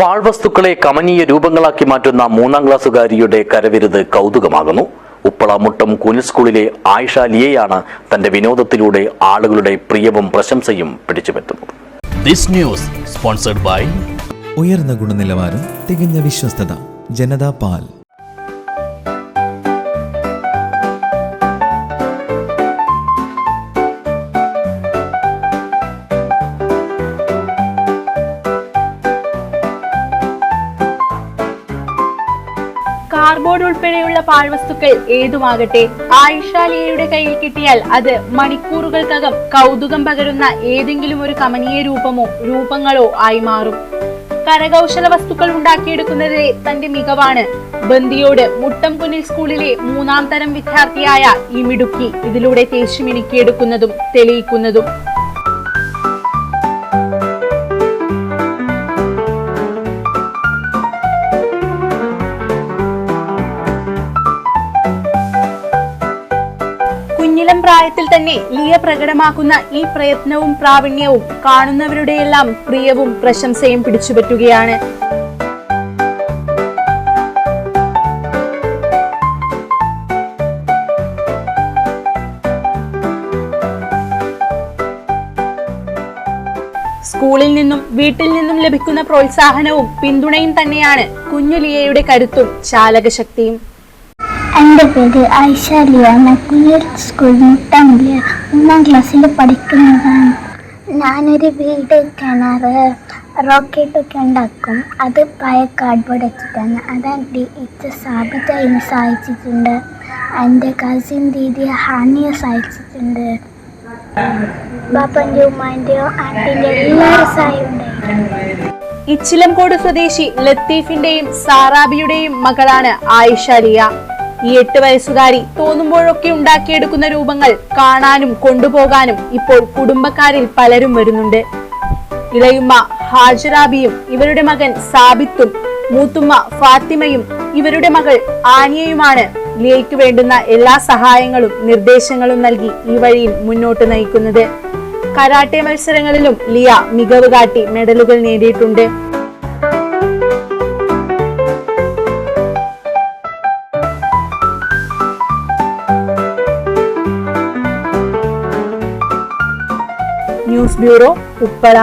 പാഴ്വസ്തുക്കളെ കമനീയ രൂപങ്ങളാക്കി മാറ്റുന്ന മൂന്നാം ക്ലാസ്സുകാരിയുടെ കരവിരുത് കൗതുകമാകുന്നു. ഉപ്പളമുട്ടം കൂനിൽ സ്കൂളിലെ ആയിഷ ലിയയാണ് തന്റെ വിനോദത്തിലൂടെ ആളുകളുടെ പ്രിയവും പ്രശംസയും പിടിച്ചുപറ്റുന്നത്. ദിസ് ന്യൂസ് സ്പോൺസർഡ് ബൈ ഉയർന്ന ഗുണനിലവാരം തികഞ്ഞ വിശ്വസ്തത ജനതാ പാൽ. കാർബോർഡ് ഉൾപ്പെടെയുള്ള പാഴ്വസ്തുക്കൾ ഏതുമാകട്ടെ ആയിഷാലിയയുടെ കയ്യിൽ കിട്ടിയാൽ അത് മണിക്കൂറുകൾക്കകം കൗതുകം പകരുന്ന ഏതെങ്കിലും ഒരു കമനീയ രൂപമോ രൂപങ്ങളോ ആയി മാറും. കരകൗശല വസ്തുക്കൾ ഉണ്ടാക്കിയെടുക്കുന്നതിലെ തന്റെ മികവാണ് ബന്ദിയോട് മുട്ടം കുന്നിൽ സ്കൂളിലെ മൂന്നാം തരം വിദ്യാർത്ഥിയായ ഇമിടുക്കി മിടുക്കി ഇതിലൂടെ തേച്ചുമിനുക്കിയെടുക്കുന്നതും തെളിയിക്കുന്നതും. കുഞ്ഞിലം പ്രായത്തിൽ തന്നെ ലിയ പ്രകടമാക്കുന്ന ഈ പ്രയത്നവും പ്രാവീണ്യവും കാണുന്നവരുടെയെല്ലാം പ്രിയവും പ്രശംസയും പിടിച്ചുപറ്റുകയാണ്. സ്കൂളിൽ നിന്നും വീട്ടിൽ നിന്നും ലഭിക്കുന്ന പ്രോത്സാഹനവും പിന്തുണയും തന്നെയാണ് കുഞ്ഞു ലിയയുടെ കരുത്തും ചാലകശക്തിയും. എന്റെ പേര് ആയിഷ ഞാൻ കുഞ്ഞിൽ സ്കൂൾ മുട്ടാമില്ല ഒന്നാം ക്ലാസ്സിൽ പഠിക്കുന്നതാണ്. ഞാനൊരു വീട് കിണർ റോക്കറ്റൊക്കെ ഉണ്ടാക്കും. അത് പഴയ കാർഡ്ബോർഡ് വെച്ചിട്ടാണ്. അതെന്റെ ഇച്ച സാബിത എന്നെ സഹായിച്ചിട്ടുണ്ട്. എന്റെ കസിൻ ദീദി ഹാനിയെ സഹായിച്ചിട്ടുണ്ട്. ബാപ്പന്റെ ഉമ്മാന്റെയോ ആന്റിന്റെ എല്ലാവരും സഹായം ഇച്ചിലംകോട് സ്വദേശി ലത്തീഫിന്റെയും സാറാബിയുടെയും മകളാണ് ആയിഷ ലിയ. ഈ എട്ട് വയസ്സുകാരി തോന്നുമ്പോഴൊക്കെ ഉണ്ടാക്കിയെടുക്കുന്ന രൂപങ്ങൾ കാണാനും കൊണ്ടുപോകാനും ഇപ്പോൾ കുടുംബക്കാരിൽ പലരും വരുന്നുണ്ട്. ഇളയുമ്മ ഹാജറാബിയും ഇവരുടെ മകൻ സാബിത്തും മൂത്തുമ്മ ഫാത്തിമയും ഇവരുടെ മകൾ ആനിയയുമാണ് ലിയയ്ക്ക് വേണ്ടുന്ന എല്ലാ സഹായങ്ങളും നിർദ്ദേശങ്ങളും നൽകി ഈ വഴിയിൽ മുന്നോട്ട് നയിക്കുന്നത്. കരാട്ടെ മത്സരങ്ങളിലും ലിയ മികവ് കാട്ടി മെഡലുകൾ നേടിയിട്ടുണ്ട്. News bureau Uppala